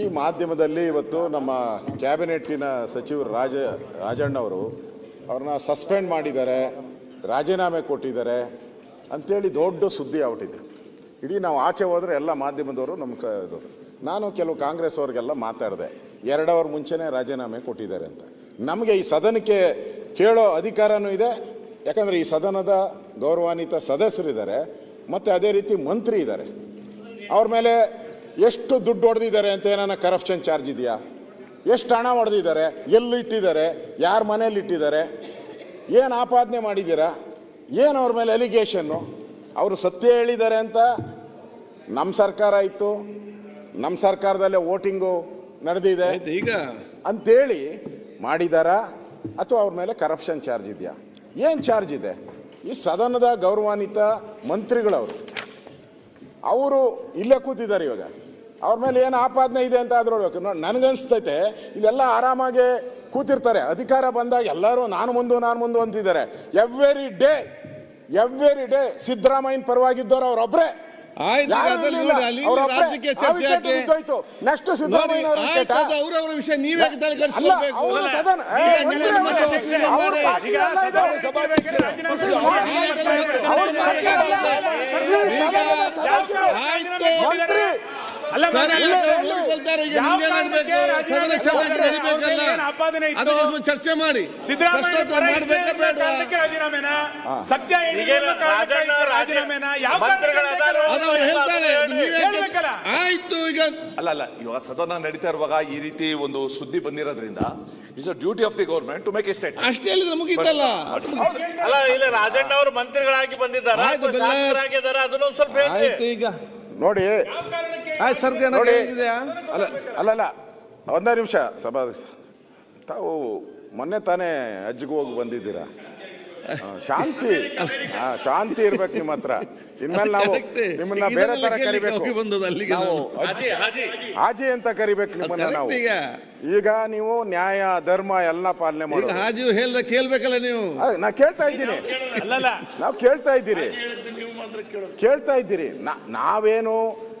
ಇಡೀ ಮಾಧ್ಯಮದಲ್ಲಿ ಇವತ್ತು ನಮ್ಮ ಕ್ಯಾಬಿನೆಟ್ಟಿನ ಸಚಿವರು ರಾಜ, ರಾಜಣ್ಣವರು ಅವ್ರನ್ನ ಸಸ್ಪೆಂಡ್ ಮಾಡಿದ್ದಾರೆ, ರಾಜೀನಾಮೆ ಕೊಟ್ಟಿದ್ದಾರೆ ಅಂಥೇಳಿ ದೊಡ್ಡ ಸುದ್ದಿ ಆಗ್ಬಿಟ್ಟಿದೆ. ಇಡೀ ನಾವು ಆಚೆ ಹೋದರೆ ಎಲ್ಲ ಮಾಧ್ಯಮದವರು ನಮ್ಮ ಕ, ಇದು, ನಾನು ಕೆಲವು ಕಾಂಗ್ರೆಸ್ ಅವ್ರಿಗೆಲ್ಲ ಮಾತಾಡಿದೆ, ಎರಡು ಅವರ್ ಮುಂಚೆನೇ ರಾಜೀನಾಮೆ ಕೊಟ್ಟಿದ್ದಾರೆ ಅಂತ. ನಮಗೆ ಈ ಸದನಕ್ಕೆ ಕೇಳೋ ಅಧಿಕಾರನೂ ಇದೆ, ಯಾಕಂದರೆ ಈ ಸದನದ ಗೌರವಾನ್ವಿತ ಸದಸ್ಯರಿದ್ದಾರೆ, ಮತ್ತು ಅದೇ ರೀತಿ ಮಂತ್ರಿ ಇದ್ದಾರೆ. ಅವ್ರ ಮೇಲೆ ಎಷ್ಟು ದುಡ್ಡು ಹೊಡೆದಿದ್ದಾರೆ ಅಂತ ಏನಾನ ಕರಪ್ಷನ್ ಚಾರ್ಜ್ ಇದೆಯಾ? ಎಷ್ಟು ಹಣ ಹೊಡೆದಿದ್ದಾರೆ? ಎಲ್ಲಿ ಇಟ್ಟಿದ್ದಾರೆ ಯಾರ ಮನೇಲಿ ಇಟ್ಟಿದ್ದಾರೆ? ಏನು ಆಪಾದನೆ ಮಾಡಿದ್ದೀರಾ? ಏನು ಅವ್ರ ಮೇಲೆ ಎಲಿಗೇಷನ್ನು ಅವರು ಸತ್ಯ ಹೇಳಿದ್ದಾರೆ ಅಂತ ನಮ್ಮ ಸರ್ಕಾರ ಇತ್ತು ನಮ್ಮ ಸರ್ಕಾರದಲ್ಲೇ ವೋಟಿಂಗು ನಡೆದಿದೆ. ಈಗ? ಅಂತೇಳಿ ಮಾಡಿದಾರಾ? ಅಥವಾ ಅವ್ರ ಮೇಲೆ ಕರಪ್ಷನ್ ಚಾರ್ಜ್ ಇದೆಯಾ? ಏನು ಚಾರ್ಜ್ ಇದೆ? ಈ ಸದನದ ಗೌರವಾನ್ವಿತ ಮಂತ್ರಿಗಳವರು. ಅವರು ಇಲ್ಲೇ ಕೂತಿದ್ದಾರೆ ಇವಾಗ. ಅವ್ರ ಮೇಲೆ ಏನು ಆಪಾದನೆ ಇದೆ ಅಂತ ಆದ್ರೂ ನೋಡ್ಬೇಕು ನೋಡಿ ನನಗನ್ಸ್ತೈತೆ ಇಲ್ಲೆಲ್ಲ ಆರಾಮಾಗಿ ಕೂತಿರ್ತಾರೆ. ಅಧಿಕಾರ ಬಂದಾಗ ಎಲ್ಲರೂ ನಾನು ಮುಂದು ನಾನು ಮುಂದು ಅಂತಿದ್ದಾರೆ. ಎವ್ರಿ ಡೇ ಎವ್ರಿ ಡೇ ಸಿದ್ದರಾಮಯ್ಯನ ಪರವಾಗಿದ್ದವ್ರು ಅವ್ರೊಬ್ರೆ. ಆಯ್ತು. ರಾಜಕೀಯ ಚರ್ಚೆ ಯಾಕೆ? ನೆಕ್ಸ್ಟ್ ಆಯ್ತು ಅವ್ರವ್ರ ವಿಷಯ ನೀವೇ ತಲೆ ಅಲ್ಲ ಕೆಡಿಸ್ಕೊಳ್ಬೇಕು ಚರ್ಚೆ ಮಾಡಿ. ಸತ್ಯ ರಾಜೀನಾಮೆನ? ಯಾವ. ಆಯ್ತು ಈಗ ಅಲ್ಲ ಅಲ್ಲ ಇವಾಗ ಸದನ ನಡೀತಾ ಇರುವಾಗ ಈ ರೀತಿ ಒಂದು ಸುದ್ದಿ ಬಂದಿರೋದ್ರಿಂದ is a duty of the government to make a state ಅಷ್ಟೇ ಇಲ್ಲಿ ಮುಗಿತಲ್ಲ? ಅಲ್ಲ ಇಲ್ಲ ರಾಜಣ್ಣ ಅವರು ಮಂತ್ರಿಗಳಾಗಿ ಬಂದಿದ್ದಾರೆ ಶಾಸಕರಾಗಿದ್ದಾರೆ ಸ್ವಲ್ಪ ಆಯ್ತು ಈಗ ನೋಡಿ ನೋಡಿ ಅಲ್ಲ ಅಲ್ಲಲ್ಲ ಒಂದೇ ನಿಮಿಷ ಸಭಾ ತಾವು ಮೊನ್ನೆ ತಾನೇ ಅಜ್ಜಿಗೆ ಹೋಗಿ ಬಂದಿದ್ದೀರಾ? ಶಾಂತಿ. ಶಾಂತಿ ಇರ್ಬೇಕು ನಿಮ್ಮ ಹತ್ರ. ಇನ್ಮೇಲೆ ನಾವು. ನಿಮ್ಮನ್ನ ಬೇರೆ ತರ ಕರಿಬೇಕು. ಹಾಜಿ ಅಂತ ಕರಿಬೇಕು ನಿಮ್ಮನ್ನ ನಾವು. ಈಗ. ನೀವು ನ್ಯಾಯ ಧರ್ಮ ಎಲ್ಲ ಪಾಲನೆ ಈಗ ಹಾಜಿ ಹೇಳ್ದ ಕೇಳ್ಬೇಕಲ್ಲ ನೀವು? ನಾ ಕೇಳ್ತಾ ಇದ್ದೀನಿ. ಅಲ್ಲಲ್ಲ. ನಾವು ಕೇಳ್ತಾ ಇದ್ದೀರಿ. ಕೇಳ್ತಾ ಇದ್ದೀರಿ. ನಾ- ನಾವೇನು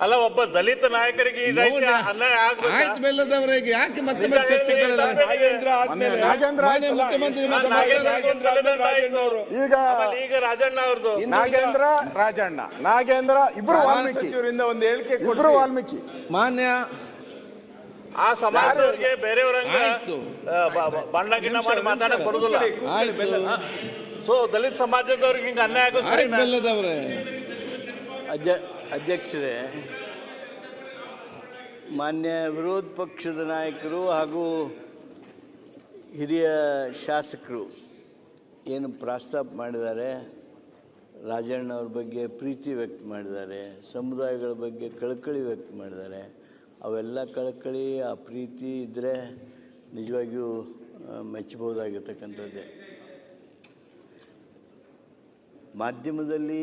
ಅಲ್ಲ ಒಬ್ಬ ದಲಿತ ನಾಯಕರಿಗೆ ಈ ರೀತಿ ಅನ್ಯಾಯ ಆಗ್ಬೇಕಾ? ಆಯ್ತು ಬೆಲ್ಲದವರಿಗೆ ಯಾಕೆ ಮತ್ತೆ ಮತ್ತೆ ಚರ್ಚೆ ಹೇಳಿ, ಕೇಳಲ್ಲ? ಮೊನ್ನೆ ನಾಗೇಂದ್ರ ಮಾನ್ಯ ಮುಖ್ಯಮಂತ್ರಿ ನಾಗೇಂದ್ರ ಮಾತಾಡ್ತಾರೆ. ಆಯ್ತು, ರಾಜಣ್ಣ. ಈಗ ಆಮೇಲೆ ಈಗ ರಾಜಣ್ಣ ಅವ್ರದ್ದು. ನಾಗೇಂದ್ರ ರಾಜಣ್ಣ. ನಾಗೇಂದ್ರ ಇಬ್ರು ವಾಲ್ಮೀಕಿ. ಒಂದು ಹೇಳಿಕೆ ಇಬ್ರು ವಾಲ್ಮೀಕಿ. ಮಾನ್ಯ ಆ ಸಮಾಜದವ್ರಿಗೆ ಬೇರೆಯವ್ರಂಗ ಆಯ್ತು. ಆ, ಬ- ಬ- ಬಣ್ಣ ಗಿಣ್ಣ ಮಾಡಿ ಮಾತಾಡಕ್ ಬರುದಿಲ್ಲ. ಆಯ್ತು ಸೊ ದಲಿತ ಸಮಾಜದವ್ರಿಗೆ ಹಿಂಗ ಅನ್ಯಾಯ ಆಗೋದು ಆಯ್ತು ಸರಿನಾ? ಬೆಲ್ಲದವ್ರೆ. ಅಧ್ಯ ಅಧ್ಯಕ್ಷರೇ, ಮಾನ್ಯ ವಿರೋಧ ಪಕ್ಷದ ನಾಯಕರು ಹಾಗೂ ಹಿರಿಯ ಶಾಸಕರು ಏನು ಪ್ರಸ್ತಾಪ ಮಾಡಿದ್ದಾರೆ, ರಾಜಣ್ಣವ್ರ ಬಗ್ಗೆ ಪ್ರೀತಿ ವ್ಯಕ್ತ ಮಾಡಿದ್ದಾರೆ, ಸಮುದಾಯಗಳ ಬಗ್ಗೆ ಕಳಕಳಿ ವ್ಯಕ್ತ ಮಾಡಿದ್ದಾರೆ, ಅವೆಲ್ಲ ಕಳಕಳಿ, ಆ ಪ್ರೀತಿ ಇದ್ದರೆ ನಿಜವಾಗಿಯೂ ಮೆಚ್ಚಬಹುದಾಗಿರ್ತಕ್ಕಂಥದ್ದೇ. ಮಾಧ್ಯಮದಲ್ಲಿ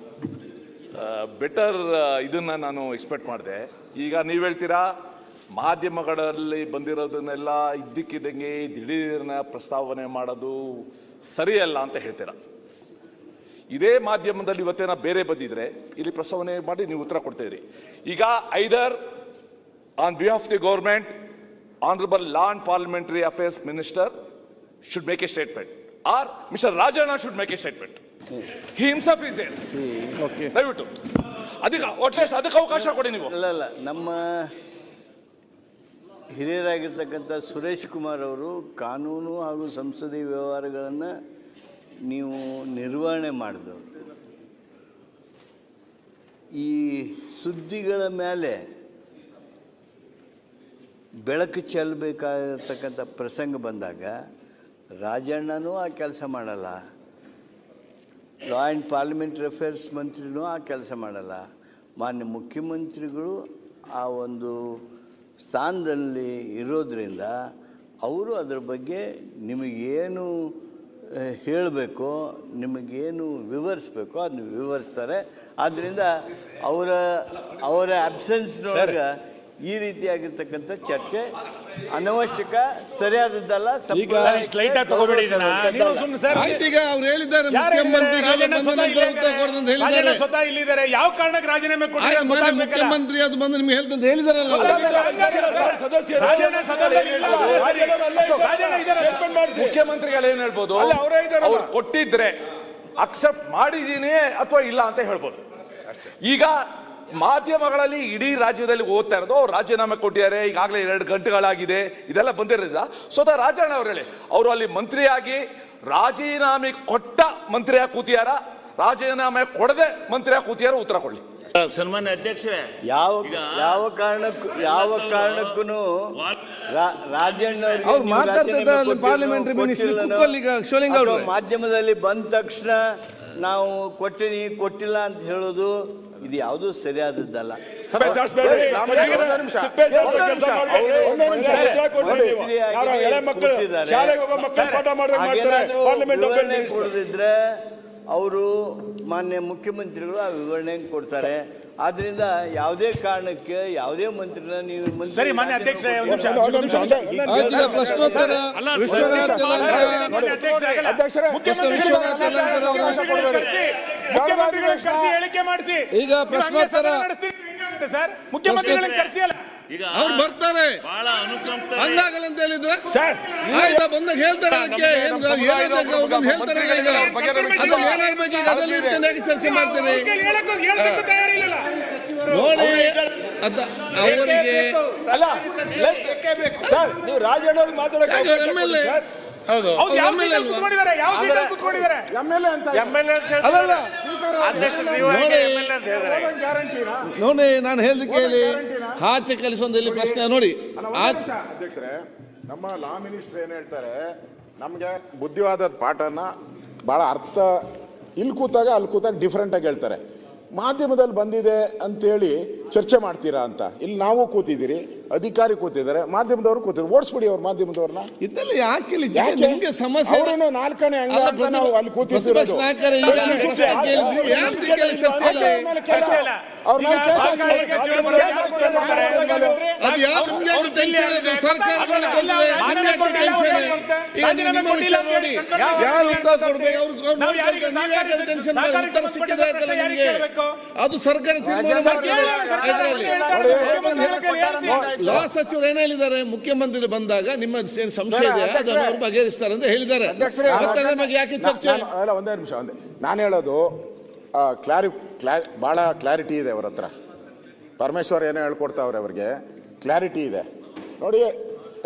ಬೆಟರ್ ಇದನ್ನು ನಾನು ಎಕ್ಸ್ಪೆಕ್ಟ್ ಮಾಡಿದೆ. ಈಗ ನೀವು ಹೇಳ್ತೀರಾ, ಮಾಧ್ಯಮಗಳಲ್ಲಿ ಬಂದಿರೋದನ್ನೆಲ್ಲ ಇದ್ದಕ್ಕಿದ್ದಂಗೆ ದಿಢೀರ್ನ ಪ್ರಸ್ತಾವನೆ ಮಾಡೋದು ಸರಿಯಲ್ಲ ಅಂತ ಹೇಳ್ತೀರಾ? ಇದೇ ಮಾಧ್ಯಮದಲ್ಲಿ ಇವತ್ತೇನ ಬೇರೆ ಬಂದಿದ್ರೆ, ಇಲ್ಲಿ ಪ್ರಸ್ತಾವನೆ ಮಾಡಿ ನೀವು ಉತ್ತರ ಕೊಡ್ತಿದ್ರಿ. ಈಗ either on behalf the government honourable law and parliamentary affairs minister should make a statement or mister Rajanna should make a statement he himself is here ದಯವಿಟ್ಟು. ಅದಕ್ಕೆ ಅಟ್ಲೀಸ್ಟ್ ಅದಕ್ಕೆ ಅವಕಾಶ ಕೊಡಿ ನೀವು. ಅಲ್ಲ ಅಲ್ಲ ನಮ್ಮ ಹಿರಿಯರಾಗಿರ್ತಕ್ಕಂಥ ಸುರೇಶ್ ಕುಮಾರ್ ಅವರು ಕಾನೂನು ಹಾಗೂ ಸಂಸದೀಯ ವ್ಯವಹಾರಗಳನ್ನು ನೀವು ನಿರ್ವಹಣೆ ಮಾಡಿದವರು. ಈ ಸುದ್ದಿಗಳ ಮೇಲೆ ಬೆಳಕು ಚೆಲ್ಲಬೇಕಾಗಿರ್ತಕ್ಕಂಥ ಪ್ರಸಂಗ ಬಂದಾಗ ರಾಜಣ್ಣನೂ ಆ ಕೆಲಸ ಮಾಡಲ್ಲ. ಲಾ ಆ್ಯಂಡ್ ಪಾರ್ಲಿಮೆಂಟ್ರಿ ಅಫೇರ್ಸ್ ಮಂತ್ರಿನೂ ಆ ಕೆಲಸ ಮಾಡಲ್ಲ. ಮಾನ್ಯ ಮುಖ್ಯಮಂತ್ರಿಗಳು ಆ ಒಂದು ಸ್ಥಾನದಲ್ಲಿ ಇರೋದ್ರಿಂದ ಅವರು ಅದರ ಬಗ್ಗೆ ನಿಮಗೇನು ಹೇಳಬೇಕು, ನಿಮಗೇನು ವಿವರಿಸ್ಬೇಕು ಅದನ್ನ ವಿವರಿಸ್ತಾರೆ. ಆದ್ದರಿಂದ ಅವರ ಅವರ ಅಬ್ಸೆನ್ಸ್ನೊಳಗೆ ಈ ರೀತಿಯಾಗಿರ್ತಕ್ಕಂಥ ಚರ್ಚೆ ಅನವಶ್ಯಕ ಸರಿಯಾದದ್ದಲ್ಲ ಈಗ ಅವ್ರು ಹೇಳಿದ್ದಾರೆ ಮುಖ್ಯಮಂತ್ರಿ ಸ್ವತಃ ಇಲ್ಲಿದ್ದಾರೆ. ಯಾವ ಕಾರಣಕ್ಕೆ ರಾಜೀನಾಮೆ ಆಯ್ತು, ಕೊಟ್ಟಿದ್ದಾರೆ ಗೊತ್ತಾಗ್ಬೇಕಲ್ಲ? ಮುಖ್ಯಮಂತ್ರಿ ಅದು ಬಂದು ನಿಮ್ಗೆ ಹೇಳ್ತಂತ ಹೇಳಿದಾರಲ್ಲ. ಮುಖ್ಯಮಂತ್ರಿಗಳು ಏನ್ ಹೇಳ್ಬೋದು? ಅವ್ರು ಕೊಟ್ಟಿದ್ರೆ ಅಕ್ಸೆಪ್ಟ್ ಮಾಡಿದೀನಿ ಅಥವಾ ಇಲ್ಲ ಅಂತ ಹೇಳ್ಬೋದು. ಈಗ ಮಾಧ್ಯಮಗಳಲ್ಲಿ ಇಡೀ ರಾಜ್ಯದಲ್ಲಿ ಓದ್ತಾ ಇರೋದು ಅವ್ರು ರಾಜೀನಾಮೆ ಕೊಟ್ಟಿದ್ದಾರೆ ಈಗಾಗಲೇ ಎರಡು ಗಂಟೆಗಳಾಗಿದೆ ಇದೆಲ್ಲ ಬಂದಿರೋದ್ರಿಂದ. ಸ್ವತಃ ರಾಜಣ್ಣ ಅವ್ರು ಹೇಳಿ ಅವರು ಅಲ್ಲಿ ಮಂತ್ರಿಯಾಗಿ ರಾಜೀನಾಮೆ ಕೊಟ್ಟ ಮಂತ್ರಿಯಾಗಿ ಕೂತಿಯಾರ ರಾಜೀನಾಮೆ ಕೊಡದೆ ಮಂತ್ರಿಯಾಗಿ ಕೂತಿಯಾರ ಉತ್ತರ ಕೊಡ್ಲಿ. ಸನ್ಮಾನ್ಯ ಅಧ್ಯಕ್ಷರೇ ಯಾವ ಯಾವ ಕಾರಣಕ್ಕೂ ಯಾವ ಕಾರಣಕ್ಕೂ ರಾಜಣ್ಣ ಮಾಧ್ಯಮದಲ್ಲಿ ಬಂದ ತಕ್ಷಣ ನಾವು ಕೊಟ್ಟಿನಿ ಕೊಟ್ಟಿಲ್ಲ ಅಂತ ಹೇಳೋದು ಇದು ಯಾವುದು ಸರಿಯಾದದ್ದಲ್ಲ. ಕೊಡದಿದ್ರೆ ಅವರು ಮಾನ್ಯ ಮುಖ್ಯಮಂತ್ರಿಗಳು ಆ ವಿವರಣೆ ಕೊಡ್ತಾರೆ. ಆದ್ರಿಂದ ಯಾವುದೇ ಕಾರಣಕ್ಕೆ ಯಾವುದೇ ಮಂತ್ರಿನ ನೀವು ಮಂತ್ರಿ ಸರಿ ಮಾನ್ಯ ಮಾನ್ಯ ಅಧ್ಯಕ್ಷರೇ, ಮುಖ್ಯಮಂತ್ರಿಗಳನ್ನು ಕರೆಸಿ, ಹೇಳಿಕೆ ಮಾಡಿಸಿ. ಈಗ ಪ್ರಶ್ನೋತ್ತರ. ಸರ್ ಮುಖ್ಯಮಂತ್ರಿಗಳನ್ನು ಕರೆಸಿ ಅಲ್ಲ. ಈಗ ಅವ್ರು ಬರ್ತಾರೆ. ಬಹಳ ಅನುಕಂಪ ಹಂಗಾಗಲ್ಲ ಅಂತ ಹೇಳಿದ್ರೆ? ಆಯ್ತಾ ಬಂದಾಗ ಹೇಳ್ತಾರೆ ಅದಕ್ಕೆ ಅವ್ರು ಬಂದು ಹೇಳ್ತಾರೆ ಈಗ. ಏನಾಗ್ಬೇಕು ಈಗ? ಅದರಲ್ಲಿ ಇರ್ತೇನೆ ಚರ್ಚೆ ಮಾಡ್ತೇನೆ ನೋಡಿ ಅದ ಅವರಿಗೆ ನೀವು ರಾಜಣ್ಣ ಮಾತಾಡಕ್ಕೆ? ಹೌದು. ಅವ್ರು ಯಾವ MLA ಸೀಟಲ್ಲಿ ಅಲ್ವಾ? ಕೂತ್ಕೊಂಡಿದ್ದಾರೆ? ಯಾವ ಸೀಟಲ್ಲಿ ಕೂತ್ಕೊಂಡಿದ್ದಾರೆ? ಅಲ್ಲಲ್ಲ ನೋಡಿ ನಾನು ಹೇಳಿದ ಕೇಳಿ ಆಚೆ ಇಲ್ಲಿ ಪ್ರಶ್ನೆ ನೋಡಿ. ಅಧ್ಯಕ್ಷರೇ. ನಮ್ಮ ಲಾ ಮಿನಿಸ್ಟರ್ ಏನ್ ಹೇಳ್ತಾರೆ? ನಮಗೆ ಬುದ್ಧಿವಾದದ ಪಾಠನ ಬಹಳ ಅರ್ಥ ಇಲ್ಲಿ ಕೂತಾಗ ಅಲ್ಲಿ ಕೂತಾಗ ಡಿಫ್ರೆಂಟ್ ಆಗಿ ಹೇಳ್ತಾರೆ. ಮಾಧ್ಯಮದಲ್ಲಿ ಬಂದಿದೆ ಅಂತೇಳಿ ಚರ್ಚೆ ಮಾಡ್ತೀರಾ ಅಂತ? ಇಲ್ಲಿ ನಾವು ಕೂತಿದ್ದೀರಿ. ಅಧಿಕಾರಿ ಕೂತಿದ್ದಾರೆ ಮಾಧ್ಯಮದವರು ಕೂತಿದ್ರು ಓಡಿಸ್ಬಿಡಿ ಅವ್ರು ಮಾಧ್ಯಮದವ್ರನ್ನ ಇದೆಲ್ಲ ಯಾಕೆ ಇಲ್ಲಿ ಯಾಕೆ? ನಿಮ್ಗೆ ಸಮಸ್ಯೆ ಅವ್ರೇನೋ ನಾಲ್ಕನೇ ಅಂಗ ಅಲ್ಲ, ಅಂತ ಪ್ರತಿಪ- ನಾವು ಅಲ್ಲಿ ಕೂತಿರ್ತಿರೋದು. ಪ್ರತಿಪಕ್ಷ ನಾಯಕರು ಈಗ ಯಾಕೆ ಚರ್ಚೆ ಇಲ್ಲ? ಅವ್ರ ಮೇಲೆ ಕೇಸ್ ಅದು ಸರ್ಕಾರ ಲಾ ಸಚಿವರು ಏನ್ ಹೇಳಿದ್ದಾರೆ? ಮುಖ್ಯಮಂತ್ರಿ ಬಂದಾಗ ನಿಮ್ಮ ಸಂಶಯ ಅವ್ರು ಬಗೆಹರಿಸ್ತಾರೆ ಅಂತ ಹೇಳಿದ್ದಾರೆ. ಯಾಕೆ ಚರ್ಚೆ ಒಂದೇ ನಿಮಿಷ ಒಂದೇ ನಾನು ಹೇಳೋದು ಕ್ಲಾರಿ ಕ್ಲಾರಿ ಭಾಳ ಕ್ಲಾರಿಟಿ ಇದೆ ಅವ್ರ ಹತ್ರ. ಪರಮೇಶ್ವರ್ ಏನೋ ಹೇಳ್ಕೊಡ್ತಾವ್ರೆ ಅವ್ರಿಗೆ ಕ್ಲಾರಿಟಿ ಇದೆ. ನೋಡಿ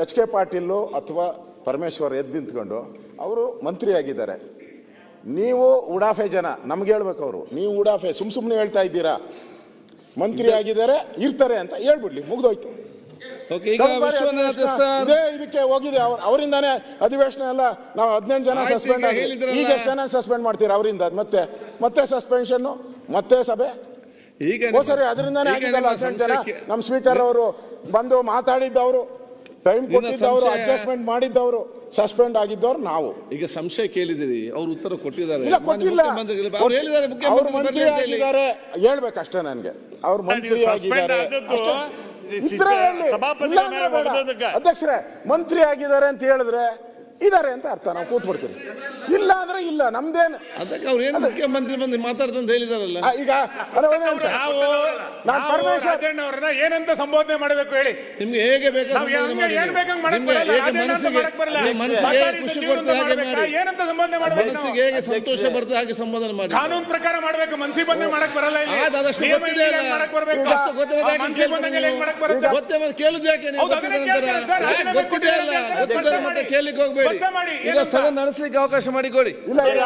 ಎಚ್ ಕೆ ಪಾಟೀಲು ಅಥವಾ ಪರಮೇಶ್ವರ್ ಎದ್ದು ನಿಂತ್ಕೊಂಡು ಅವರು ಮಂತ್ರಿ ಆಗಿದ್ದಾರೆ ನೀವು ಉಡಾಫೆ ಜನ ನಮ್ಗೆ ಹೇಳ್ಬೇಕು ಅವರು ನೀವು ಉಡಾಫೆ ಸುಮ್ ಸುಮ್ಮನೆ ಹೇಳ್ತಾ ಇದ್ದೀರಾ? ಮಂತ್ರಿ ಆಗಿದ್ದಾರೆ ಇರ್ತಾರೆ ಅಂತ ಹೇಳ್ಬಿಡ್ಲಿ ಮುಗ್ದೋಯ್ತು. ಓಕೆ ಈಗ ಕಳೆದ ಬಾರಿ ವಿಶ್ವನಾಥ್ ಅಧಿವೇಶನ ಸರ್. ಇದೇ ಇದಕ್ಕೆ ಹೋಗಿದೆ ಅವ್ರ ಅವರಿಂದಾನೇ ಅಧಿವೇಶನ ಎಲ್ಲ ನಾವು ಹದಿನೆಂಟು ಜನ ಆಯ್ತು, ಸಸ್ಪೆಂಡ್ ಈಗ ಹೇಳಿದ್ರಲ್ಲ. ಈಗ ಎಷ್ಟು ಜನ ಸಸ್ಪೆಂಡ್ ಮಾಡ್ತೀರಾ ಅವರಿಂದ? ಮತ್ತೆ ಮತ್ತೆ ಸಸ್ಪೆನ್ಷನ್ ಮತ್ತೆ ಸಭೆ? ಈಗ ಸರಿ ಅದರಿಂದಾನೇ ಆಗಿದ್ದಲ್ಲ ಹದಿನೆಂಟು ಜನ ನಮ್ಮ ಸ್ಪೀಕರ್ ಅವರು ಬಂದು ಮಾತಾಡಿದ್ದವರು ಟೈಮ್ ಕೊಟ್ಟಿದ್ದವರು ಅಡ್ಜಸ್ಟ್ಮೆಂಟ್ ಮಾಡಿದ್ದವರು ಸಸ್ಪೆಂಡ್ ಆಗಿದ್ದವ್ರು ನಾವು. ಈಗ ಸಂಶಯ ಕೇಳಿದಿರಿ ಅವರು ಉತ್ತರ ಕೊಟ್ಟಿದ್ದಾರೆ. ಇಲ್ಲ ಕೊಟ್ಟಿಲ್ಲ. ಅವ್ರು ಹೇಳಿದ್ದಾರೆ ಅವ್ರು ಮುಖ್ಯಮಂತ್ರಿ ಮಂತ್ರಿ. ಆಗಿದ್ದಾರೆ. ಹೇಳ್ಬೇಕಷ್ಟೇ ನನಗೆ. ಅವ್ರು ಮಂತ್ರಿ ಆಗಿದ್ದಾರೆ. ಅಷ್ಟೇ. ಅಧ್ಯಕ್ಷರೇ ಮಂತ್ರಿ ಆಗಿದ್ದಾರೆ ಅಂತ ಹೇಳಿದ್ರೆ ಇದಾರೆ ಅಂತ ಅರ್ಥ. ನಾವು ಕೂತ್ಬಿಡ್ತೀವಿ ಇಲ್ಲ ಅಂದ್ರೆ ಇಲ್ಲ ನಮ್ದೇನು? ಅದಕ್ಕೆ ಅವ್ರು ಏನು ಮುಖ್ಯಮಂತ್ರಿ ಬಂದು ಮಾತಾಡ್ತಂತ ಹೇಳಿದಾರಲ್ಲ? ಆ, ಈಗ ಅಲ್ಲ ಒಂದೇ ನಿಮಿಷ. ನಾವು ನಾನು ಪರಮೇಶ್ವರ್ ರಾಜಣ್ಣ ಅವ್ರನ್ನ ಏನಂತ ಸಂಬೋಧನೆ ಮಾಡಬೇಕು ಹೇಳಿ. ನಿಮ್ಗೆ ಹೇಗೆ ಬೇಕು ನಾವು ಹೆಂಗೆ ಏನ್ ಬೇಕಂಗ್ ಮಾಡಕ್ ನಿಮ್ಗೆ ಬರಲ್ಲ ಹೇಗೆ ರಾಜಣ್ಣ ಅಂತ ಮನಸ್ಸಿಗೆ ಮಾಡಕ್ ಬರಲ್ಲ. ನಿಮ್ಮ ಮನಸ್ಸಿಗೆ ಸರ್ಕಾರಿ ಖುಷಿ ಸಚಿವರು ಹಾಗೆ ಮಾಡ್ಬೇಕಾ? ಮಾಡಿ. ಏನಂತ ಸಂಬೋಧನೆ ಮಾಡ್ಬೇಕು ನಾವು? ಮನಸ್ಸಿಗೆ ಹೇಗೆ ಸಂತೋಷ ಬರ್ತದೆ ಹಾಗೆ ಸಂಬೋಧನೆ ಮಾಡಿ. ಕಾನೂನು ಪ್ರಕಾರ ಮಾಡ್ಬೇಕು ಮನಸ್ಸಿಗೆ ಬಂದಂಗೆ ಮಾಡಕ್ ಬರಲ್ಲ ಇಲ್ಲಿ. ಅದಷ್ಟು ನಿಯಮ ಗೊತ್ತಿದೆ ಇಲ್ಲಿ ಅಲ್ಲ. ಮಾಡಕ್ ಬರ್ಬೇಕು? ಅಷ್ಟು ಗೊತ್ತಿದೆ ಆ ಯಾಕೆ ಮನ್ಸಿಗೆ ಕೇಳ್ತೀರಿ ಹೆಂಗ್ ಮಾಡಕ್ ಬರುತ್ತೆ? ಗೊತ್ತೇ ಮತ್ತೆ ಕೇಳುದು ಯಾಕೆ ನೀವು? ಹೌದು, ಅದನ್ನೇ ಗೊತ್ತಿದೆ ನಂತರ? ಕೇಳ್ತಾರೆ ಸರ್, ಯಾಕೆ ರಾಜೀನಾಮೆ ಗೊತ್ತಿದೆ ಅಲ್ಲ. ಕೊಟ್ಟಿಲ್ಲ ಅಂತ ಗೊತ್ತಿದ್ರೆ ಸ್ಪಷ್ಟನೆ ಮತ್ತೆ ಮಾಡಿ. ಹೋಗ್ಬೇಡಿ. ಸ್ಪಷ್ಟ ಮಾಡಿ, ಈಗ ಏನಂತ? ಸದನ ನಡೆಸಲಿಕ್ಕೆ ಅವಕಾಶ ಮಾಡಿಕೊಡಿ ಇಲ್ಲ ಇಲ್ಲ.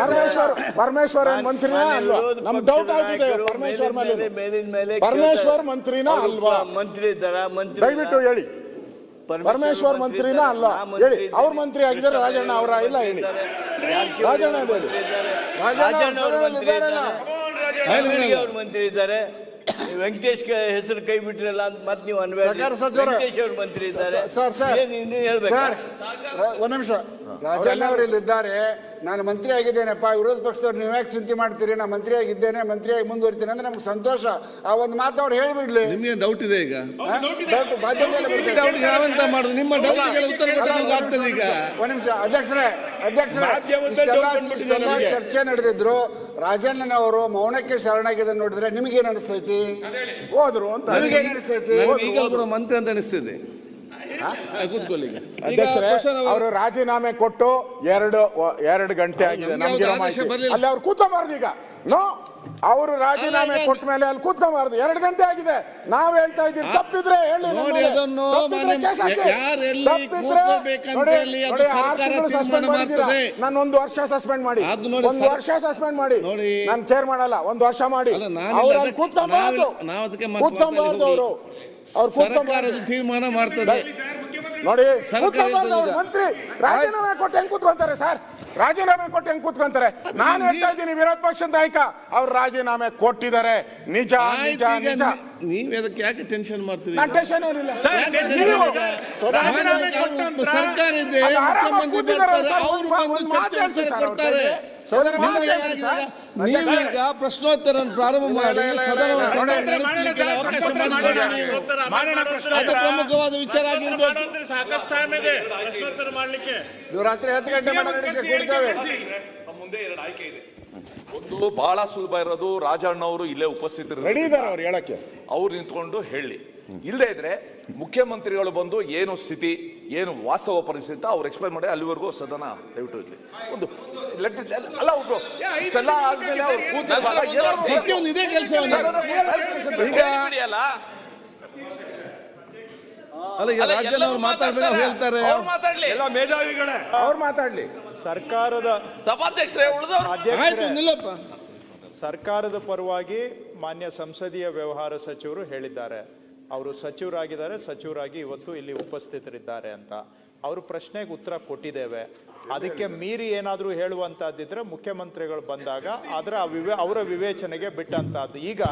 ಪರಮೇಶ್ವರ್ ಪರಮೇಶ್ವರ್ ಏನ್ ಮಂತ್ರಿನಾ ಅಲ್ವಾ? ನಮ್ ಡೌಟ್ ಆಗ್ತಿದೆ ಪರಮೇಶ್ವರ್ ಮೇಲಿನ ಮೇಲೆ ಮೇಲೆ ಮೇಲಿನ ಮೇಲೆ ಪರಮೇಶ್ವರ್. ಮಂತ್ರಿನಾ ಅಲ್ವಾ? ಮಂತ್ರಿ ಇದ್ದಾರ? ಮಂತ್ರಿ ದಯವಿಟ್ಟು ಹೇಳಿ. ಪರಮೇಶ್ವರ್ ಮಂತ್ರಿನ ಅಲ್ವಾ? ಹೇಳಿ. ಅವ್ರ ಮಂತ್ರಿ ಆಗಿದ್ದಾರೆ ರಾಜಣ್ಣ ಅವರ ಇಲ್ಲ ಹೇಳಿ. ರಾಜಣ್ಣ ಹೇಳಿ. ರಾಜಣ್ಣ ಅವ್ರ ಮಂತ್ರಿ ಇದ್ದಾರೆ. ಮಂತ್ರಿ ವೆಂಕಟೇಶ್ ಹೆಸರು ಕೈ ಬಿಟ್ರಲ್ಲ ಅಂತ ಮತ್ತೆ ನೀವು ಸರ್ಕಾರ ಸಚಿವರೇ. ವೆಂಕಟೇಶ್ ಅವ್ರ ಮಂತ್ರಿ ಇದ್ದಾರೆ. Sir, sir. ಏನ್ ಇನ್ನೂ ಹೇಳ್ಬೇಕಾ? ಸರ್ ರ- ಒಂದ್ ನಿಮಿಷ. ರಾಜಣ್ಣ ಅವರು ಇಲ್ಲಿದ್ದಾರೆ ನಾನು ಮಂತ್ರಿ ಆಗಿದ್ದೇನೆಪ್ಪ? ವಿರೋಧ ಪಕ್ಷದವ್ರು ನೀವು ಯಾಕೆ ಚಿಂತೆ ಮಾಡ್ತೀರಿ? ನಾನು ಮಂತ್ರಿ ಆಗಿದ್ದೇನೆ ಮಂತ್ರಿಯಾಗಿ ಮುಂದುವರಿತೀನಿ ಅಂದ್ರೆ ನಮ್ಗೆ ಸಂತೋಷ. ಆ ಒಂದು ಮಾತು ಅವ್ರು ಹೇಳ್ಬಿಡ್ಲಿ. ನಿಮ್ಗೆ ಡೌಟ್ ಇದೆ ಈಗ? ಹಾ? ಡೌಟ್ ಮಾಧ್ಯಮದಲ್ಲಿ. ಡೌಟ್ ಮಾಡುದು? ನಿಮ್ಮ ಡೌಟ್ಗೆಲ್ಲ ಉತ್ತರ ಕೊಟ್ಟರೆ ಆಗ್ತದೆ ಈಗ. ಒಂದ್ ನಿಮಿಷ ಅಧ್ಯಕ್ಷರೇ ಅಧ್ಯಕ್ಷರೇ ಮಾಧ್ಯಮದಲ್ಲಿ ಇಷ್ಟೆಲ್ಲ- ಡೌಟ್ ಬಂದ್ಬಿಟ್ಟಿದೆ ಇಷ್ಟೆಲ್ಲ ನಮ್ಗೆ. ಚರ್ಚೆ ನಡೆದಿದ್ರು. ರಾಜಣ್ಣನವರು ಮೌನಕ್ಕೆ ಶರಣಾಗಿದೆ ನೋಡಿದ್ರೆ ನಿಮಗೇನ್ ಅನಿಸ್ತೈತಿ? ಹೋದ್ರು ಅಂತ ನನಗೆ ಈಗ ಕೂಡ ಮಂತ್ರಿ ಅಂತ ಅನಿಸ್ತಿದೆ. ಆ, ಕೂತ್ಕೊಳ್ಳಿ ಅಧ್ಯಕ್ಷರೇ ಅವರು- ರಾಜೀನಾಮೆ ಕೊಟ್ಟು ಎರಡು ಎರಡು ಗಂಟೆ ಆಗಿದೆ. ನಮ್ಗೆ ಅಲ್ಲಿ ಅವ್ರು ಕೂತ ಈಗ. ನೋ ಅವರು ರಾಜೀನಾಮೆ ಕೊಟ್ಟ ಮೇಲೆ ಅಲ್ಲಿ ಕೂತ್ಕೊಂಬಾರ್ದು. ಎರಡು ಗಂಟೆ ಆಗಿದೆ. ನಾವ್ ಹೇಳ್ತಾ ಇದ್ದೀವಿ. ತಪ್ಪಿದ್ರೆ ಹೇಳಿ ನಮ್ಮ ನೋಡಿ ಮೇಲೆ. ಅದನ್ನು ತಪ್ಪಿದ್ರೆ ಮಾನ್ಯ- ಕೇಸ್ ಹಾಕಿ. ಯಾರು ಎಲ್ಲಿ ತಪ್ಪಿದ್ರೆ ಕೂತ್ಕೊಳ್ಬೇಕಂತ ನೋಡಿ, ಹೇಳಿ ಅದು ನೋಡಿ, ಆರು ಸರ್ಕಾರ ತಿಂಗಳು ತೀರ್ಮಾನ suspend ಮಾಡಿದ್ದೀರಾ. ಮಾಡ್ತದೆ. ನಾನು ಒಂದು ವರ್ಷ ಸಸ್ಪೆಂಡ್ ಮಾಡಿ. ಅದು ನೋಡಿ ಒಂದು ಸರ್- ವರ್ಷ ಸಸ್ಪೆಂಡ್ ಮಾಡಿ. ನೋಡಿ. ನಾನು ಕೇರ್ ಮಾಡಲ್ಲ. ಒಂದು ವರ್ಷ ಮಾಡಿ. ಅಲ್ಲ, ನಾನು ಅವ್ರು ಅಲ್ಲಿ ಅದಕ್ಕೆ- ಕೂತ್ಕೊಂಬಾರ್ದು. ನಾವು- ನಾವು ಅದಕ್ಕೆ ಮಾತು ಕೂತ್ಕೊಂಬಾರ್ದು ಅವರು. ಅವ್ರು ಕೂತ್ಕೊಂಬಾರ್ದು. ತೀರ್ಮಾನ ಮಾಡ್ತಾರೆ ನೋಡಿ ಸರ್ಕಾರ ಕೂತ್ಕೊಂಬಾರ್ದು ಅವ್ರು. ಇರ್ತದೆ. ಮಂತ್ರಿ ರಾಜೀನಾಮೆ ಕೊಟ್ಟು ಹೆಂಗ್ ಕೂತ್ಕೊಂತಾರೆ ಸರ್? ರಾಜೀನಾಮೆ ಕೊಟ್ಟು ಹೆಂಗ್ ಕೂತ್ಕೊಂತಾರೆ? ನಾನು ಹೇಳ್ತಾ ಇದ್ದೀನಿ ವಿರೋಧ ಪಕ್ಷದ ನಾಯಕ ಅವ್ರು ರಾಜೀನಾಮೆ ಕೊಟ್ಟಿದ್ದಾರೆ. ನಿಜ ನಿಜ ನಿಜ. ನೀವ್ ಅದಕ್ಕೆ ಯಾಕೆ ಟೆನ್ಷನ್ ಮಾಡ್ತೀವಿ ನಾನು ಟೆನ್ಷನ್ ಏನಿಲ್ಲ. ಸರ್ಕಾರ ಇದೆ ಒಂದು ಬಂದು ಚರ್ಚೆ ಅವ್ರ. ಕೊಡ್ತಾರೆ. ನೀವೀಗ ಪ್ರಶ್ನೋತ್ತರ ಪ್ರಾರಂಭ ಮಾಡಿ ಅದು ಪ್ರಮುಖವಾದ ವಿಚಾರ ಆಗಿರ್ಬೇಕು ಸಾಕಷ್ಟು ಟೈಮ್ ಇದೆ ಪ್ರಶ್ನೋತ್ತರ ಮಾಡ್ಲಿಕ್ಕೆ. ರಾತ್ರಿ ಹತ್ತು ಗಂಟೆ ಮುಂದೆ ಎರಡು ಆಯ್ಕೆ ಇದೆ. ಒಂದು ಬಹಳ ಸುಲಭ ಇರೋದು ರಾಜಣ್ಣ ಅವರು ಇಲ್ಲೇ ಉಪಸ್ಥಿತರು ರೆಡಿ ಇದ್ದಾರೆ ಅವ್ರು ಹೇಳಕ್ಕೆ. ಅವ್ರು ನಿಂತ್ಕೊಂಡು ಹೇಳಿ. ಇಲ್ಲದೆ ಇದ್ರೆ ಮುಖ್ಯಮಂತ್ರಿಗಳು ಬಂದು ಏನು ಸ್ಥಿತಿ ಏನು ವಾಸ್ತವ ಪರಿಸ್ಥಿತಿ ಅವ್ರು ಎಕ್ಸ್ಪ್ಲೈನ್ ಮಾಡಿ ಅಲ್ಲಿವರೆಗೂ ಸದನ ದಯವಿಟ್ಟು ಇರಲಿ. ಒಂದು ಲೆಟ್ ಅಲ್ಲ ಒಬ್ರು ಇಷ್ಟೆಲ್ಲ ಆದ್ಮೇಲೆ ಅವ್ರು ಕೂತಿರ್ಬಾರ ಈಗ ಅಲ್ಲ ಈಗ ಹೇಳ್ತಾರೆ. ಅವ್ರು ಹೇಳ್ತಾರೆ ಎಲ್ಲ ಮೇಧಾವಿಗಳೇ. ಅವ್ರು ಮಾತಾಡ್ಲಿ. ಸರ್ಕಾರದ ಆಯ್ತು ನಿಲ್ಲಪ್ಪ. ಸರ್ಕಾರದ ಪರವಾಗಿ ಮಾನ್ಯ ಸಂಸದೀಯ ವ್ಯವಹಾರ ಸಚಿವರು ಹೇಳಿದ್ದಾರೆ. ಅವರು ಸಚಿವರಾಗಿದ್ದಾರೆ ಸಚಿವರಾಗಿ ಇವತ್ತು ಇಲ್ಲಿ ಉಪಸ್ಥಿತರಿದ್ದಾರೆ ಅಂತ. ಅವರು ಪ್ರಶ್ನೆಗೆ ಉತ್ತರ ಕೊಟ್ಟಿದ್ದೇವೆ. ಅದಕ್ಕೆ ಮೀರಿ ಏನಾದರೂ ಹೇಳುವಂತಹದ್ದಿದ್ರೆ ಮುಖ್ಯಮಂತ್ರಿಗಳು ಬಂದಾಗ ಅದರ ವಿವೇ ಅವರ ವಿವೇಚನೆಗೆ ಬಿಟ್ಟಂತಹದ್ದು. ಈಗ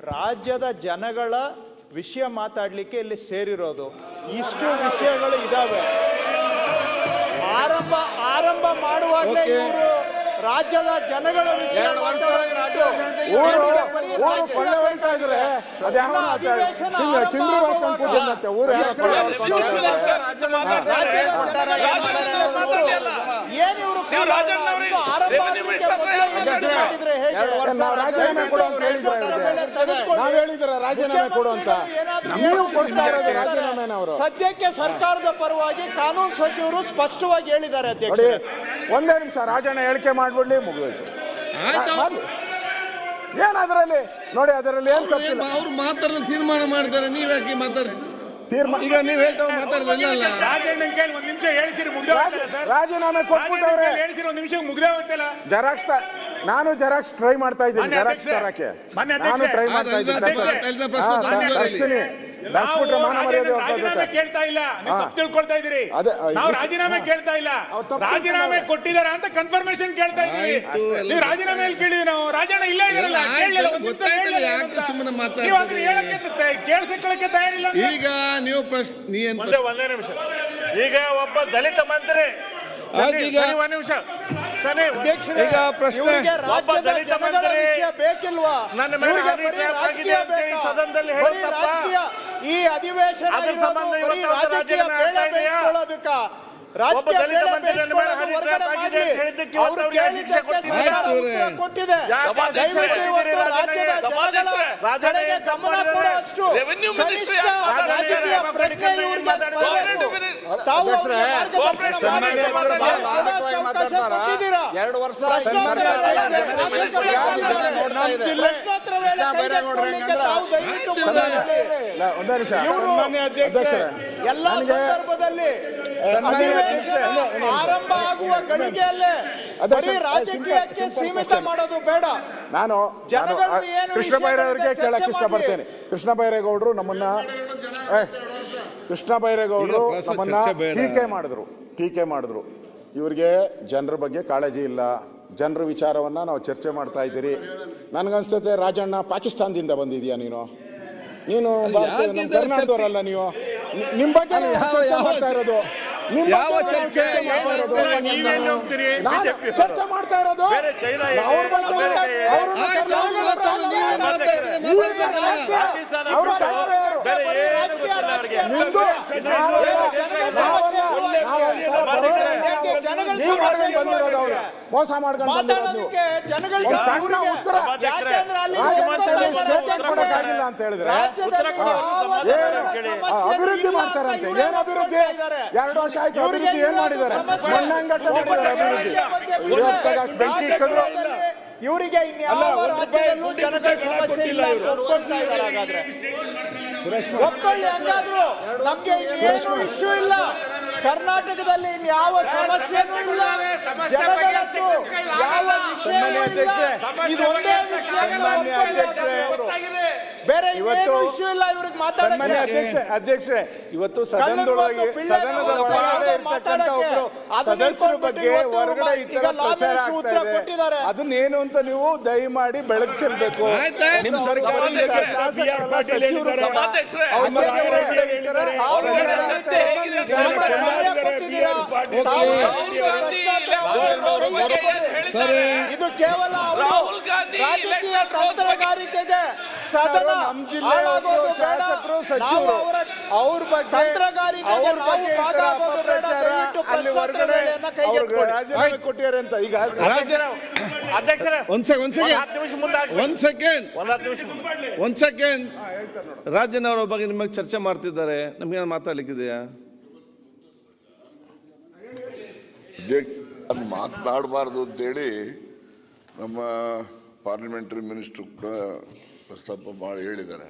ರಾಜ್ಯದ ಜನಗಳ ವಿಷಯ ಮಾತಾಡಲಿಕ್ಕೆ ಇಲ್ಲಿ ಸೇರಿರೋದು. ಇಷ್ಟು ವಿಷಯಗಳು ಇದಾವೆ. ಆರಂಭ ಆರಂಭ ಮಾಡುವಾಗಲೇ ಇವರು ರಾಜ್ಯದ ಜನಗಳ ವಿಷಯ ಕೊಳ್ಳೆ ಹೊಡಿತಾ ಇದ್ರೆ. ಕಿಂದ್ರಿ ಬಾಸ್ಕೊಂಡು ಕೂತಿದ್ದಂತೆ ಊರು ಏನ್ ಇವರು ರಾಜೀನಾಮೆ ಕೊಡು ಅಂತ ಹೇಳಿದ್ರೆ ತೆಗೆದುಕೊಳ್ಳಿ. ನಾವ್ ಹೇಳಿದ್ರೆ ರಾಜೀನಾಮೆ ಕೊಡು ಅಂತ? ಏನಾದ್ರೂ ನೀವು ಯೋಚನೆ ಕೊಡ್ತಾ ಇರೋದು ರಾಜೀನಾಮೆನ ಅವರು ಸದ್ಯಕ್ಕೆ ಸರ್ಕಾರದ ಪರವಾಗಿ ಕಾನೂನು ಸಚಿವರು ಸ್ಪಷ್ಟವಾಗಿ ಹೇಳಿದ್ದಾರೆ ಅಧ್ಯಕ್ಷ ಒಂದೇ ನಿಮಿಷ. ರಾಜಣ್ಣ ಹೇಳಿಕೆ ಮಾಡ್ಬಿಡ್ಲಿ ಮುಗಿದೋಯ್ತು. ಏನ್ ಅದರಲ್ಲಿ? ನೋಡಿ ಅದರಲ್ಲಿ ಏನ್ ತಪ್ಪಿಲ್ಲ. ಅವ್ರು ಮಾತಾಡ ತೀರ್ಮಾನ ಮಾಡ್ತಾರೆ ನೀವ್ ಯಾಕೆ ಮಾತಾಡ್ತೀರಿ? ತೀರ್ಮಾನ ಈಗ ನೀವು ಹೇಳ್ತಾವ ಮಾತಾಡ್ದಿಲ್ಲ ಅಲ್ಲ? ರಾಜಣ್ಣನ್ ಕೇಳಿ ಒಂದ್ ನಿಮಿಷ ಹೇಳ್ಸಿರಿ ಮುಗ್ದೇ ರಾಜೀನಾಮೆ ಕೊಟ್ಬಿಟ್ಟವ್ರೆ. ಹೇಳ್ಸಿರಿ ಒಂದ್ ನಿಮಿಷ ಮುಗ್ದೇ ಹೋಗ್ತಲ್ಲ ಜೆರಾಕ್ಸ್ ನಾನು ಜೆರಾಕ್ಸ್ ಟ್ರೈ ಮಾಡ್ತಾ ಇದ್ದೀನಿ ಜೆರಾಕ್ಸ್ ತರಕ್ಕೆ. ನಾನು ಟ್ರೈ ಮಾಡ್ತಾ ಇದ್ದೀನಿ. ತರಿಸ್ತೀನಿ. ತರಿಸ್ಬಿಟ್ರೆ ಮಾನ ಮರ್ಯಾದೆ ರಾಜೀನಾಮೆ ಕೇಳ್ತಾ ಇಲ್ಲ. ನೀವು ತಿಳ್ಕೊಳ್ತಾ ಇದೀರಿ ಅದೇ, ನಾವು ರಾಜೀನಾಮೆ ಕೇಳ್ತಾ ಇಲ್ಲ. ರಾಜೀನಾಮೆ ಕೊಟ್ಟಿದಾರ ಅಂತ ಕನ್ಫರ್ಮೇಶನ್ ಕೇಳ್ತಾ ಇದೀವಿ ನೀವು ರಾಜೀನಾಮೆ ಎಲ್ಲಿ ಕೇಳಿದ್ವಿ ನಾವು. ರಾಜಣ್ಣ ಇಲ್ಲೇ ಇರಲ್ಲ? ನೀವು ಅದನ್ನ ಹೇಳಕ್ಕೆ ಕೇಳ್ಸಕ್ಕೆ ತಯಾರಿಲ್ಲ ಈಗ ನೀವು ಪ್ರಶ್ನೆ ಒಂದೇ ಒಂದೇ ನಿಮಿಷ. ಈಗ ಒಬ್ಬ ದಲಿತ ಮಂತ್ರಿ ಒಂದ್ ನಿಮಿಷ. ಈಗ ಪ್ರಶ್ನೆ- ಬೇಕಿಲ್ವಾ? ಸದನದಲ್ಲಿ ಈ ಅಧಿವೇಶನ ಕೊಟ್ಟಿದೆ. ರಾಜ್ಯದ ಗಮನ ಕೊಡೋ. ತಾವು ಎರಡು ವರ್ಷ ಎಲ್ಲ ಸಂದರ್ಭದಲ್ಲಿ ಅಧಿವೇಶನ ಆರಂಭ ಆಗುವ ಗಳಿಗೆಯಲ್ಲೇ ಬರೀ ರಾಜಕೀಯಕ್ಕೆ ಸೀಮಿತ ಮಾಡೋದು ಬೇಡ ನಾನು ಜನಗಳು ಏನು ಕೃಷ್ಣ ಬೈರೇಗೌಡರಿಗೆ ಕೇಳಕ್ಕೆ ಕೇಳಕ್ ಇಷ್ಟ ಮಾಡ್ಲಿ. ಪಡ್ತೇನೆ ಕೃಷ್ಣ ಬೈರೇಗೌಡರು ನಮ್ಮನ್ನ ಏ, ಕೃಷ್ಣ ಬೈರೇಗೌಡರು ನಮ್ಮನ್ನ. ಟೀಕೆ ಮಾಡಿದ್ರು ಟೀಕೆ ಮಾಡಿದ್ರು. ಇವ್ರಿಗೆ ಜನರ ಬಗ್ಗೆ ಕಾಳಜಿ ಇಲ್ಲ. ಜನರ ವಿಚಾರವನ್ನ ನಾವು ಚರ್ಚೆ ಮಾಡ್ತಾ ಇದ್ದೀರಿ. ನನ್ಗನ್ಸ್ತತೆ ರಾಜಣ್ಣ ಪಾಕಿಸ್ತಾನದಿಂದ ಬಂದಿದ್ಯಾ ನೀನು? ನೀನು ಕರ್ನಾಟಕದವರಲ್ಲ ನೀವು? ನಿಮ್ಮ ನಿಮ್ ಬಗ್ಗೆ ಚರ್ಚೆ ಮಾಡ್ತಾ ಇರೋದು? ಚರ್ಚೆ? ಮಾಡ್ತಾ ಇರೋದು. ನೀವೆಲ್ಲಿ ಹೋಗ್ತೀರಿ ಚರ್ಚೆ ಮಾಡ್ತಾ ಇರೋದು? ಬೇರೆ ಚೈನಾ ಇದೆ, ಅವ್ರ ಮೋಸ ಮಾಡ್ಕೊಂಡು ಕೊಡಕ್ಕಾಗಿಲ್ಲ ಅಂತ ಹೇಳಿದ್ರೆ ಅಭಿವೃದ್ಧಿ ಮಾಡ್ತಾರಂತೆ. ಏನ್ ಅಭಿವೃದ್ಧಿ? ಎರಡು ವರ್ಷ ಆಯ್ತು ಅಭಿವೃದ್ಧಿ ಏನ್ ಮಾಡಿದ್ದಾರೆ. ಮಣ್ಣಂಗಟ್ಟೆ ಮಾಡಿದ್ದಾರೆ ಅಭಿವೃದ್ಧಿ? ಬೆಂಕಿ ಇಟ್ಟಿದ್ರು ಇವರಿಗೆ ಇನ್ಯಾವ ರಾಜ್ಯದಲ್ಲೂ ಜನಗಳ ಸಮಸ್ಯೆ ಇಲ್ಲ ಇವರು. ಇದ್ದಾರೆ ಹಾಗಾದ್ರೆ ಒಪ್ಕೊಳ್ಳಿ ಹಂಗಾದ್ರು ನಮ್ಗೆ ಇನ್ನೇನು ಇಶ್ಯೂ ಇಲ್ಲ. ಕರ್ನಾಟಕದಲ್ಲಿ ಇನ್ಯಾವ ಸಮಸ್ಯೆನೂ ಇಲ್ಲ. ಜನಗಳದ್ದು ಯಾವ ವಿಷಯವೂ ಇಲ್ಲ. ಇದು ಒಂದೇ ವಿಷಯ ಬೇರೆ ಏನು ಇಶ್ಯೂ ಇಲ್ಲ ಇವ್ರಿಗೆ ಮಾತಾಡಕ್ಕೆ. ಅಧ್ಯಕ್ಷ ಅಧ್ಯಕ್ಷೆ ಇವತ್ತು ಸದನದೊಳಗೆ ಸದನದೊಳಗೆ ಸದನದ ಇರ್ತಕ್ಕಂಥ ಮಾತಾಡಕ್ಕೆ ಸದಸ್ಯರ ಬಗ್ಗೆ ಹೊರಗಡೆ ಈ ತರ ಪ್ರಚಾರ ಆಗ್ತಾ ಇದೆ. ಅದನ್ನೇನು ಅಂತ ನೀವು ದಯಮಾಡಿ ಬೆಳಕು ಚೆಲ್ಬೇಕು. ನಿಮ್ಮ ಸರ್ಕಾರ ಅಧ್ಯಕ್ಷರೇ, ಅಧ್ಯಕ್ಷರೇ, ಹೊರಗಡೆ ಹೊರಗಡೆ. ಇದು ಕೇವಲ ರಾಹುಲ್ ಗಾಂಧಿ ತಂತ್ರಗಾರಿಕೆಗೆ ಸದನ ನಮ್ಮ ಜಿಲ್ಲೆ. ಶಾಸಕರು, ಸಚಿವರು ಅವರ ಅವ್ರ ಬಗ್ಗೆ ತಂತ್ರಗಾರಿಕೆಗೆ ನಾವು ಬಗ್ಗೆ ಈ ಬೇಡ. ದಯವಿಟ್ಟು ಅಲ್ಲಿ ಹೊರಗಡೆ ಪ್ರಶ್ನೋತ್ತರಗಳನ್ನು ಅವ್ರಿಗೆ ರಾಜೀನಾಮೆ ಕೊಟ್ಟಿದ್ದಾರೆ ಅಂತ ಈಗ ಅಧ್ಯಕ್ಷರೇ ಒಂದ್ ಸೆಕೆಂಡ್ ಒಂದ್ ಸೆಕೆಂಡ್. ಒಂದ್ ಸೆಕೆಂಡ್ ಒಂದ್ ಸೆಕೆಂಡ್ ರಾಜನ್ ಅವರ ಬಗ್ಗೆ ನಿಮಗೆ ಚರ್ಚೆ ಮಾಡ್ತಿದ್ದಾರೆ. ನಮ್ಗೆ ಮಾತಾಡ್ಲಿಕ್ಕಿದೆಯಾ? ಅದು ಮಾತನಾಡಬಾರ್ದು ಅಂತೇಳಿ ನಮ್ಮ ಪಾರ್ಲಿಮೆಂಟರಿ ಮಿನಿಸ್ಟ್ರು ಕೂಡ ಪ್ರಸ್ತಾಪ ಭಾಳ ಹೇಳಿದ್ದಾರೆ.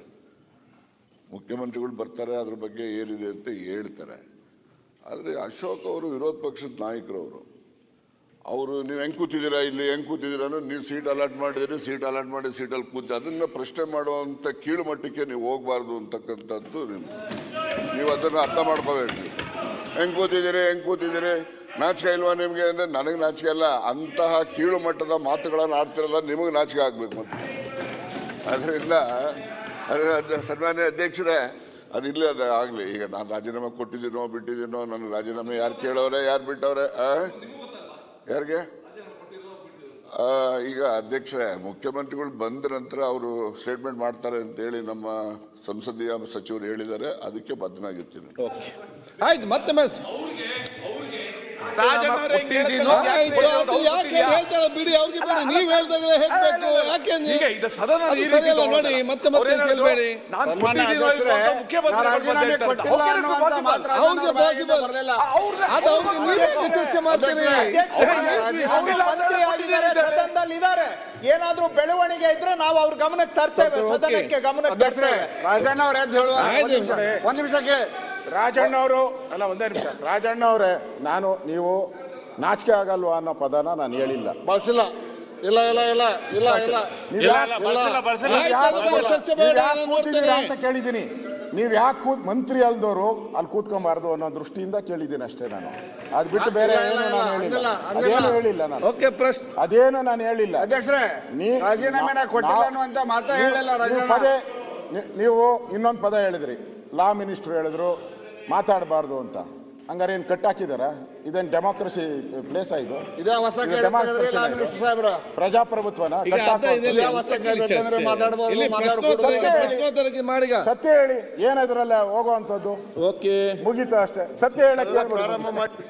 ಮುಖ್ಯಮಂತ್ರಿಗಳು ಬರ್ತಾರೆ, ಅದ್ರ ಬಗ್ಗೆ ಏನಿದೆ ಅಂತ ಹೇಳ್ತಾರೆ. ಆದರೆ ಅಶೋಕ್ ಅವರು ವಿರೋಧ ಪಕ್ಷದ ನಾಯಕರು ಅವರು ನೀವು ಹೆಂಗೆ ಕೂತಿದ್ದೀರಾ ಇಲ್ಲಿ, ಹೆಂಗೆ ಕೂತಿದ್ದೀರಾ ನೀವು ಸೀಟ್ ಅಲಾಟ್ ಮಾಡಿದಿರಿ ಸೀಟ್ ಅಲಾಟ್ ಮಾಡಿ ಸೀಟಲ್ಲಿ ಕೂತಿ. ಅದನ್ನು ಪ್ರಶ್ನೆ ಮಾಡುವಂಥ ಕೀಳು ಮಟ್ಟಕ್ಕೆ ನೀವು ಹೋಗಬಾರ್ದು ಅಂತಕ್ಕಂಥದ್ದು ನಿಮ್ಮ ನೀವು ಅದನ್ನು ಅರ್ಥ ಮಾಡ್ಕೋಬೇಕು. ಹೆಂಗೆ ಕೂತಿದ್ದೀರಿ ಹೆಂಗೆ ಕೂತಿದ್ದೀರಿ? ನಾಚಿಕೆ ಇಲ್ವಾ ನಿಮಗೆ? ಅಂದರೆ ನನಗೆ ನಾಚಿಕೆ ಇಲ್ಲ ಅಂತಹ ಕೀಳು ಮಟ್ಟದ ಮಾತುಗಳನ್ನು ಆಡ್ತಿರಲ್ಲ, ನಿಮಗೆ ನಾಚಿಕೆ ಆಗಬೇಕು ಮತ್ತೆ. ಅದರಿಂದ ಅದು ಅದು ಸನ್ಮಾನ್ಯ ಅಧ್ಯಕ್ಷರೇ ಅದಿಲ್ಲ ಅದು ಆಗಲಿ. ಈಗ ನಾನು ರಾಜೀನಾಮೆ ಕೊಟ್ಟಿದ್ದೀನೋ ಬಿಟ್ಟಿದ್ದೀನೋ ನನ್ನ ರಾಜೀನಾಮೆ ಯಾರು ಕೇಳೋರೆ ಯಾರು ಬಿಟ್ಟವ್ರೆ ಆ? ಯಾರಿಗೆ? ಆ, ಈಗ ಅಧ್ಯಕ್ಷರೇ ಮುಖ್ಯಮಂತ್ರಿಗಳು ಬಂದ ನಂತರ ಅವರು ಸ್ಟೇಟ್ಮೆಂಟ್ ಮಾಡ್ತಾರೆ ಅಂತೇಳಿ ನಮ್ಮ ಸಂಸದೀಯ ಸಚಿವರು ಹೇಳಿದ್ದಾರೆ. ಅದಕ್ಕೆ ಬದ್ಧನಾಗಿರ್ತೀನಿ. ಆಯ್ತು ಮತ್ತೆ ಬಿಡಿ ಅವ್ರಿಗೆ ಬಿಡಿ ನೀವ್ ಹೇಳ್ದಾಗಲೇ ಹೇಳ್ಬೇಕು. ಯಾಕೆ. ನೋಡಿ ಮತ್ತೆ ಮತ್ತೆ ಕೇಳ್ಬೇಡಿ. ಅವ್ರಿಗೆ. ಅದು ನೀವೇ ಚರ್ಚೆ ಮಾಡ್ತೀರಿ ಇದ್ದಾರೆ. ಏನಾದ್ರೂ ಬೆಳವಣಿಗೆ ಇದ್ರೆ ನಾವು ಅವ್ರ ಗಮನಕ್ಕೆ ತರ್ತೇವೆ ಸದನಕ್ಕೆ ಗಮನಕ್ಕೆ ತರ್ತೇವೆ. ರಾಜಣ್ಣ ಅವ್ರ ಎದ್ದು ಹೇಳುವ. ಆಯ್ತು. ಒಂದ್ ನಿಮಿಷ ಒಂದ್ ನಿಮಿಷಕ್ಕೆ ರಾಜಣ್ಣ ಅವರು ಅಲ್ಲ ಒಂದೇ ನಿಮಿಷ. ರಾಜಣ್ಣ ಅವರೇ ನಾನು ನೀವು ನಾಚಿಕೆ ಆಗಲ್ವಾ ಅನ್ನೋ ಪದನ ನಾನು ಹೇಳಿಲ್ಲ. ಬಳಸಿಲ್ಲ. ಇಲ್ಲ ಇಲ್ಲ ಇಲ್ಲ ಇಲ್ಲ ಇಲ್ಲ. ನೀವು ಇಲ್ಲ, ಯಾಕ್- ಇಲ್ಲ, ಬಳಸಿಲ್ಲ, ಬಳಸಿಲ್ಲ. ನೀವು ಆಯ್ತು, ಅದನ್ನ ಚರ್ಚೆ ನೀವು ಬೇಡ, ಯಾಕ್ ನಾನು ಕೂತಿದ್ದೀರಾ ಅಂತ ಕೇಳಿದ್ದೀನಿ. ನೀವು ಯಾಕೆ ಕೂತ್ ಮಂತ್ರಿ ಅಲ್ದವರು ಅಲ್ಲಿ ಕೂತ್ಕೊಂಬಾರ್ದು ಅನ್ನೋ ದೃಷ್ಟಿಯಿಂದ ಕೇಳಿದ್ದೀನಿ ಅಷ್ಟೇ ನಾನು. ಅದ್ ಬಿಟ್ಟು ಬೇರೆ ಇಲ್ಲ, ಏನು ಇಲ್ಲ, ನಾನು ಹೇಳಿಲ್ಲ. ಹಂಗಿಲ್ಲ, ಹಂಗಿಲ್ಲ. ಅದೇನು ಹೇಳಿಲ್ಲ ನಾನು. ಓಕೆ ಪ್ರಶ್ನೆ. ಅದೇನು ನಾನು ಹೇಳಿಲ್ಲ. ಅಧ್ಯಕ್ಷರೇ ನೀ- ರಾಜೀನಾಮೆನ ನಾ- ಕೊಟ್ಟಿಲ್ಲ ನಾವು- ಅನ್ನುವಂತ ಮಾತಾ ನೀವು- ಹೇಳಿಲ್ಲ ನೀವು ಪದೇ ನೀ- ನೀವು ಇನ್ನೊಂದು ಪದ ಹೇಳಿದ್ರಿ. ಲಾ ಮಿನಿಸ್ಟರ್ ಹೇಳಿದ್ರು. ಮಾತಾಡಬಾರ್ದು ಅಂತ ಹಂಗಾರೆ ಏನು ಕಟ್ಟಾಕಿದಾರ ಇದೇನು ಡೆಮೋಕ್ರಸಿ ಪ್ಲೇಸ್ ಇದು ಇದೇ ಹೊಸ ಇದು ಕಾಯ್ದೆ democracy ತೆಗೆದ್ರಿ ನ ಲಾ ಇದು? ಮಿನಿಸ್ಟರ್ ಸಾಹೇಬ್ರ ಪ್ರಜಾಪ್ರಭುತ್ವನ ಈಗ ಅರ್ಧ ಕಟ್ಟಾಕುವಂಥದ್ದು. ಇದೆಲ್ಲ ಯಾವ ಹೊಸ ಕಾಯ್ದೆ ಚರ್ಚೆ. ಮಾತಾಡ್ಬೋದು, ಇಲ್ಲಿ ಮಾತಾಡ್ಬೋದು. ಪ್ರಶ್ನೋತ್ತರಕ್ಕೆ ಸತ್ಯ ಹೇಳಿ. ಪ್ರಶ್ನೋತ್ತರಕ್ಕೆ ಮಾಡೀಗ ಸತ್ಯ ಹೇಳಿ ಏನಿದ್ರಲ್ಲ ಹೋಗುವಂಥದ್ದು ಓಕೆ ಮುಗೀತು ಅಷ್ಟೇ ಸತ್ಯ ಹೇಳಕ್ಕೆ ಹೇಳ್ಬಿಡಿ.